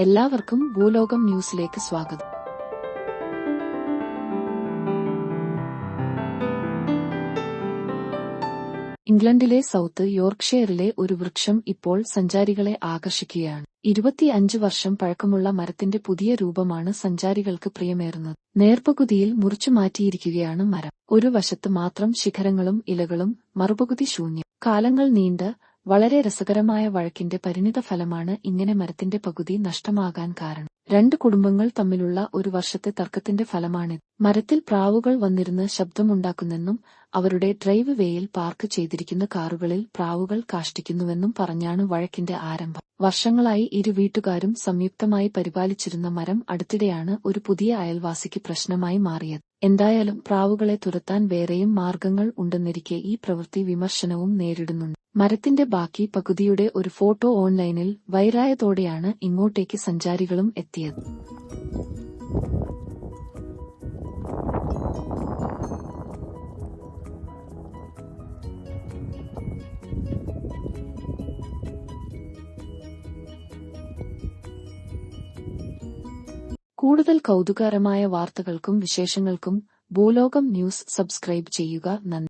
എല്ലാവർക്കും ഭൂലോകം ന്യൂസിലേക്ക് സ്വാഗതം. ഇംഗ്ലണ്ടിലെ സൌത്ത് യോർക്ക്ഷെയറിലെ ഒരു വൃക്ഷം ഇപ്പോൾ സഞ്ചാരികളെ ആകർഷിക്കുകയാണ്. ഇരുപത്തിയഞ്ച് വർഷം പഴക്കമുള്ള മരത്തിന്റെ പുതിയ രൂപമാണ് സഞ്ചാരികൾക്ക് പ്രിയമേറുന്നത്. നേർപകുതിയിൽ മുറിച്ചു മാറ്റിയിരിക്കുകയാണ് മരം. ഒരു വശത്ത് മാത്രം ശിഖരങ്ങളും ഇലകളും മറുപകുതി ശൂന്യം. കാലങ്ങൾ നീണ്ട് വളരെ രസകരമായ വഴക്കിന്റെ പരിണിത ഫലമാണ് ഇങ്ങനെ മരത്തിന്റെ പകുതി നഷ്ടമാകാൻ കാരണം. രണ്ട് കുടുംബങ്ങൾ തമ്മിലുള്ള ഒരു വർഷത്തെ തർക്കത്തിന്റെ ഫലമാണിത് മരത്തിൽ പ്രാവുകൾ വന്നിരുന്ന് ശബ്ദമുണ്ടാക്കുന്നെന്നും അവരുടെ ഡ്രൈവ് വേയിൽ പാർക്ക് ചെയ്തിരിക്കുന്ന കാറുകളിൽ പ്രാവുകൾ കാഷ്ടിക്കുന്നുവെന്നും പറഞ്ഞാണ് വഴക്കിന്റെ ആരംഭം. വർഷങ്ങളായി ഇരു വീട്ടുകാരും സംയുക്തമായി പരിപാലിച്ചിരുന്ന മരം അടുത്തിടെയാണ് ഒരു പുതിയ അയൽവാസിക്ക് പ്രശ്നമായി മാറിയത്. എന്തായാലും പ്രാവുകളെ തുരത്താൻ വേറെയും മാർഗങ്ങൾ ഉണ്ടെന്നിരിക്കെ ഈ പ്രവൃത്തി വിമർശനവും നേരിടുന്നുണ്ട്. മരത്തിന്റെ ബാക്കി പകുതിയുടെ ഒരു ഫോട്ടോ ഓൺലൈനിൽ വൈറായതോടെയാണ് ഇങ്ങോട്ടേക്ക് സഞ്ചാരികളും എത്തിയത്. കൂടുതൽ കൗതുകകരമായ വാർത്തകൾക്കും വിശേഷങ്ങൾക്കും ഭൂലോകം ന്യൂസ് സബ്സ്ക്രൈബ് ചെയ്യുക നന്ദി.